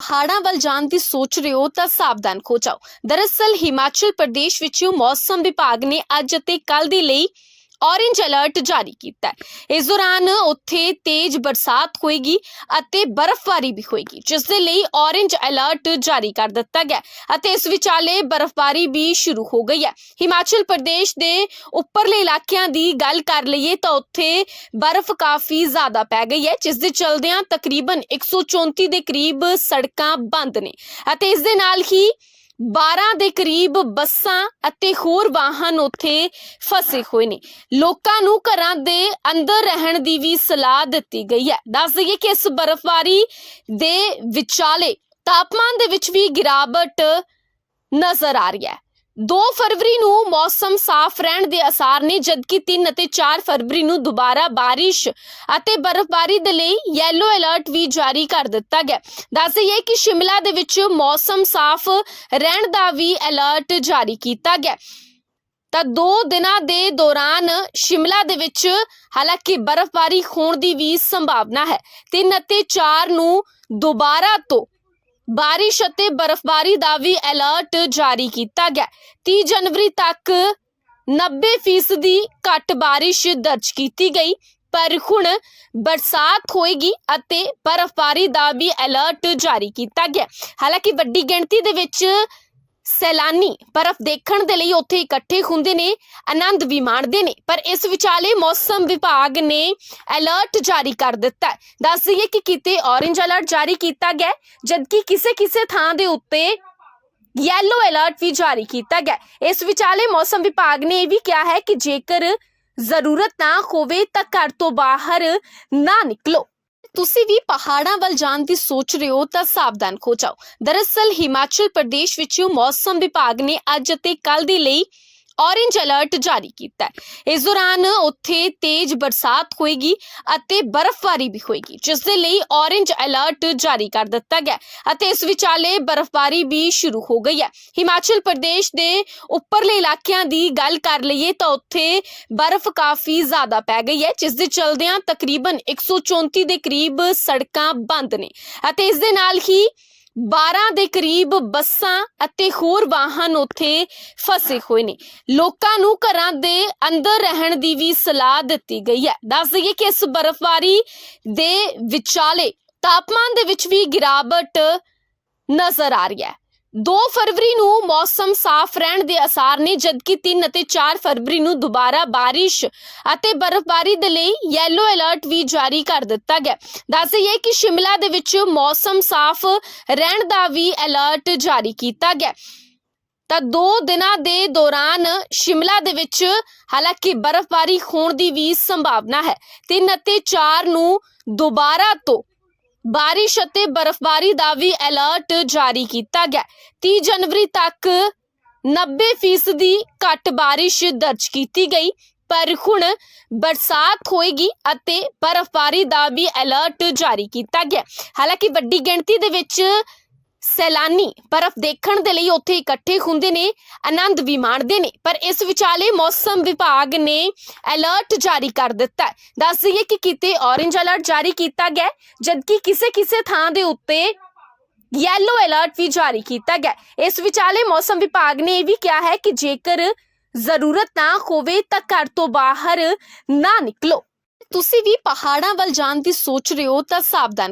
ਪਹਾੜਾਂ ਵੱਲ ਜਾਣ ਦੀ ਸੋਚ ਰਹੇ ਹੋ ਤਾਂ ਸਾਵਧਾਨ ਹੋ ਜਾਓ। ਦਰਅਸਲ, ਹਿਮਾਚਲ ਪ੍ਰਦੇਸ਼ ਵਿੱਚ ਮੌਸਮ ਵਿਭਾਗ ਨੇ ਅੱਜ ਅਤੇ ਕੱਲ ਦੇ ਲਈ ਔਰੇਂਜ ਅਲਰਟ ਜਾਰੀ ਕੀਤਾ ਹੈ। ਇਸ ਦੌਰਾਨ ਉੱਥੇ ਤੇਜ਼ ਬਰਸਾਤ ਹੋਏਗੀ ਅਤੇ ਬਰਫ਼ਬਾਰੀ ਵੀ ਹੋਏਗੀ, ਜਿਸ ਦੇ ਲਈ ਔਰੇਂਜ ਅਲਰਟ ਜਾਰੀ ਕਰ ਦਿੱਤਾ ਗਿਆ ਅਤੇ ਇਸ ਵਿਚਾਲੇ ਬਰਫ਼ਬਾਰੀ ਵੀ ਸ਼ੁਰੂ ਹੋ ਗਈ ਹੈ। ਹਿਮਾਚਲ ਪ੍ਰਦੇਸ਼ ਦੇ ਉੱਪਰਲੇ ਇਲਾਕਿਆਂ ਦੀ ਗੱਲ ਕਰ ਲਈਏ ਤਾਂ ਉੱਥੇ ਬਰਫ਼ ਕਾਫੀ ਜ਼ਿਆਦਾ ਪੈ ਗਈ ਹੈ, ਜਿਸ ਦੇ ਚਲਦਿਆਂ ਤਕਰੀਬਨ 134 ਦੇ ਕਰੀਬ ਸੜਕਾਂ ਬੰਦ ਨੇ ਅਤੇ ਇਸ ਦੇ ਨਾਲ ਹੀ 12 ਦੇ ਕਰੀਬ ਬੱਸਾਂ ਅਤੇ ਹੋਰ ਵਾਹਨ ਉੱਥੇ ਫਸੇ ਹੋਏ ਨੇ। ਲੋਕਾਂ ਨੂੰ ਘਰਾਂ ਦੇ ਅੰਦਰ ਰਹਿਣ ਦੀ ਵੀ ਸਲਾਹ ਦਿੱਤੀ ਗਈ ਹੈ। ਦੱਸ ਦਈਏ ਕਿ ਇਸ ਬਰਫ਼ਬਾਰੀ ਦੇ ਵਿਚਾਲੇ ਤਾਪਮਾਨ ਦੇ ਵਿੱਚ ਵੀ ਗਿਰਾਵਟ ਨਜ਼ਰ ਆ ਰਹੀ ਹੈ। 2 ਫਰਵਰੀ ਨੂੰ ਮੌਸਮ ਸਾਫ਼ ਰਹਿਣ ਦੇ ਅਸਾਰ ਨੇ, ਜਦਕਿ 3 ਅਤੇ 4 ਫਰਵਰੀ ਨੂੰ ਦੁਬਾਰਾ ਬਾਰਿਸ਼ ਅਤੇ ਬਰਫ਼ਬਾਰੀ ਦੇ ਲਈ ਯੈਲੋ ਅਲਰਟ ਵੀ ਜਾਰੀ ਕਰ ਦਿੱਤਾ ਗਿਆ। ਦੱਸ ਦਈਏ ਕਿ ਸ਼ਿਮਲਾ ਦੇ ਵਿੱਚ ਮੌਸਮ ਸਾਫ਼ ਰਹਿਣ ਦਾ ਵੀ ਅਲਰਟ ਜਾਰੀ ਕੀਤਾ ਗਿਆ। ਤਾਂ 2 ਦਿਨਾਂ ਦੇ ਦੌਰਾਨ ਸ਼ਿਮਲਾ ਦੇ ਵਿੱਚ ਹਾਲਾਂਕਿ ਬਰਫ਼ਬਾਰੀ ਹੋਣ ਦੀ ਵੀ ਸੰਭਾਵਨਾ ਹੈ। 3 ਅਤੇ 4 ਨੂੰ ਦੁਬਾਰਾ ਤੋਂ ਬਾਰਿਸ਼ ਅਤੇ ਬਰਫ਼ਬਾਰੀ ਦਾ ਵੀ ਅਲਰਟ ਜਾਰੀ ਕੀਤਾ ਗਿਆ। 30 ਜਨਵਰੀ ਤੱਕ 90% ਦੀ ਘੱਟ ਬਾਰਿਸ਼ ਦਰਜ ਕੀਤੀ ਗਈ, ਪਰ ਹੁਣ ਬਰਸਾਤ ਹੋਏਗੀ ਅਤੇ ਬਰਫ਼ਬਾਰੀ ਦਾ ਵੀ ਅਲਰਟ ਜਾਰੀ ਕੀਤਾ ਗਿਆ। ਹਾਲਾਂਕਿ ਵੱਡੀ ਗਿਣਤੀ ਦੇ ਵਿੱਚ ਸੈਲਾਨੀ ਬਰਫ਼ ਦੇਖਣ ਦੇ ਲਈ ਉੱਥੇ ਇਕੱਠੇ ਹੁੰਦੇ ਨੇ, ਆਨੰਦ ਵੀ ਮਾਣਦੇ ਨੇ। ਪਰ ਇਸ ਵਿਚਾਲੇ ਮੌਸਮ ਵਿਭਾਗ ਨੇ ਅਲਰਟ ਜਾਰੀ ਕਰ ਦਿੱਤਾ ਦੱਸ ਦਈਏ ਕਿ ਕਿਤੇ ਔਰੇਂਜ ਅਲਰਟ ਜਾਰੀ ਕੀਤਾ ਗਿਆ ਜਦਕਿ ਕਿਸੇ ਕਿਸੇ ਥਾਂ ਦੇ ਉੱਤੇ ਯੈਲੋ ਅਲਰਟ ਵੀ ਜਾਰੀ ਕੀਤਾ ਗਿਆ ਇਸ ਵਿਚਾਲੇ ਮੌਸਮ ਵਿਭਾਗ ਨੇ ਇਹ ਵੀ ਕਿਹਾ ਹੈ ਕਿ ਜੇਕਰ ਜ਼ਰੂਰਤ ਨਾ ਹੋਵੇ ਤਾਂ ਘਰ ਤੋਂ ਬਾਹਰ ਨਾ ਨਿਕਲੋ। ਤੁਸੀਂ ਵੀ ਪਹਾੜਾਂ ਵੱਲ ਜਾਣ ਦੀ ਸੋਚ ਰਹੇ ਹੋ ਤਾਂ ਸਾਵਧਾਨ ਹੋ ਜਾਓ। ਦਰਅਸਲ, ਹਿਮਾਚਲ ਪ੍ਰਦੇਸ਼ ਵਿੱਚ ਮੌਸਮ ਵਿਭਾਗ ਨੇ ਅੱਜ ਅਤੇ ਕੱਲ ਦੇ ਲਈ ਔਰੇਂਜ ਅਲਰਟ ਜਾਰੀ ਕੀਤਾ ਹੈ। ਇਸ ਦੌਰਾਨ ਉੱਥੇ ਤੇਜ਼ ਬਰਸਾਤ ਹੋਏਗੀ ਅਤੇ ਬਰਫ਼ਬਾਰੀ ਵੀ ਹੋਏਗੀ, ਜਿਸ ਦੇ ਲਈ ਔਰੇਂਜ ਅਲਰਟ ਜਾਰੀ ਕਰ ਦਿੱਤਾ ਗਿਆ ਅਤੇ ਇਸ ਵਿਚਾਲੇ ਬਰਫ਼ਬਾਰੀ ਵੀ ਸ਼ੁਰੂ ਹੋ ਗਈ ਹੈ। ਹਿਮਾਚਲ ਪ੍ਰਦੇਸ਼ ਦੇ ਉੱਪਰਲੇ ਇਲਾਕਿਆਂ ਦੀ ਗੱਲ ਕਰ ਲਈਏ ਤਾਂ ਉੱਥੇ ਬਰਫ਼ ਕਾਫੀ ਜ਼ਿਆਦਾ ਪੈ ਗਈ ਹੈ, ਜਿਸ ਦੇ ਚਲਦਿਆਂ ਤਕਰੀਬਨ 134 ਦੇ ਕਰੀਬ ਸੜਕਾਂ ਬੰਦ ਨੇ ਅਤੇ ਇਸ ਦੇ ਨਾਲ ਹੀ 12 ਦੇ ਕਰੀਬ ਬੱਸਾਂ ਅਤੇ ਹੋਰ ਵਾਹਨ ਉੱਥੇ ਫਸੇ ਹੋਏ ਨੇ। ਲੋਕਾਂ ਨੂੰ ਘਰਾਂ ਦੇ ਅੰਦਰ ਰਹਿਣ ਦੀ ਵੀ ਸਲਾਹ ਦਿੱਤੀ ਗਈ ਹੈ। ਦੱਸ ਦਈਏ ਕਿ ਇਸ ਬਰਫ਼ਬਾਰੀ ਦੇ ਵਿਚਾਲੇ ਤਾਪਮਾਨ ਦੇ ਵਿੱਚ ਵੀ ਗਿਰਾਵਟ ਨਜ਼ਰ ਆ ਰਹੀ ਹੈ। 2 ਫਰਵਰੀ ਨੂੰ ਮੌਸਮ ਸਾਫ਼ ਰਹਿਣ ਦੇ ਅਸਾਰ ਨੇ, ਜਦਕਿ 3 ਅਤੇ 4 ਫਰਵਰੀ ਨੂੰ ਦੁਬਾਰਾ ਬਾਰਿਸ਼ ਅਤੇ ਬਰਫ਼ਬਾਰੀ ਦੇ ਲਈ ਯੈਲੋ ਅਲਰਟ ਵੀ ਜਾਰੀ ਕਰ ਦਿੱਤਾ ਗਿਆ। ਦੱਸ ਦਈਏ ਕਿ ਸ਼ਿਮਲਾ ਦੇ ਵਿੱਚ ਮੌਸਮ ਸਾਫ਼ ਰਹਿਣ ਦਾ ਵੀ ਅਲਰਟ ਜਾਰੀ ਕੀਤਾ ਗਿਆ। ਤਾਂ 2 ਦਿਨਾਂ ਦੇ ਦੌਰਾਨ ਸ਼ਿਮਲਾ ਦੇ ਵਿੱਚ ਹਾਲਾਂਕਿ ਬਰਫ਼ਬਾਰੀ ਹੋਣ ਦੀ ਵੀ ਸੰਭਾਵਨਾ ਹੈ। 3 ਅਤੇ 4 ਨੂੰ ਦੁਬਾਰਾ ਤੋਂ ਬਾਰਿਸ਼ ਅਤੇ ਬਰਫ਼ਬਾਰੀ ਦਾ ਵੀ ਅਲਰਟ ਜਾਰੀ ਕੀਤਾ ਗਿਆ। 30 ਜਨਵਰੀ ਤੱਕ 90% ਦੀ ਘੱਟ ਬਾਰਿਸ਼ ਦਰਜ ਕੀਤੀ ਗਈ, ਪਰ ਹੁਣ ਬਰਸਾਤ ਹੋਏਗੀ ਅਤੇ ਬਰਫ਼ਬਾਰੀ ਦਾ ਵੀ ਅਲਰਟ ਜਾਰੀ ਕੀਤਾ ਗਿਆ। ਹਾਲਾਂਕਿ ਵੱਡੀ ਗਿਣਤੀ ਦੇ ਵਿੱਚ ਸੈਲਾਨੀ ਬਰਫ਼ ਦੇਖਣ ਦੇ ਲਈ ਉੱਥੇ ਇਕੱਠੇ ਹੁੰਦੇ ਨੇ ਆਨੰਦ ਵੀ ਮਾਣਦੇ ਨੇ। ਪਰ ਇਸ ਵਿਚਾਲੇ ਮੌਸਮ ਵਿਭਾਗ ਨੇ ਅਲਰਟ ਜਾਰੀ ਕਰ ਦਿੱਤਾ ਹੈ। ਦੱਸ ਦਈਏ ਕਿ ਕਿਤੇ ਔਰੇਂਜ ਅਲਰਟ ਜਾਰੀ ਕੀਤਾ ਗਿਆ ਹੈ, ਜਦਕਿ ਕਿਸੇ ਕਿਸੇ ਥਾਂ ਦੇ ਉੱਤੇ ਯੈਲੋ ਅਲਰਟ ਵੀ ਜਾਰੀ ਕੀਤਾ ਗਿਆ ਹੈ। ਇਸ ਵਿਚਾਲੇ ਮੌਸਮ ਵਿਭਾਗ ਨੇ ਇਹ ਵੀ ਕਿਹਾ ਹੈ ਕਿ ਜੇਕਰ ਜ਼ਰੂਰਤ ਨਾ ਹੋਵੇ ਤਾਂ ਘਰ ਤੋਂ ਬਾਹਰ ਨਾ ਨਿਕਲੋ। ਤੁਸੀਂ ਵੀ ਪਹਾੜਾਂ ਵੱਲ ਜਾਣ ਦੀ ਸੋਚ ਰਹੇ ਹੋ ਤਾਂ ਸਾਵਧਾਨ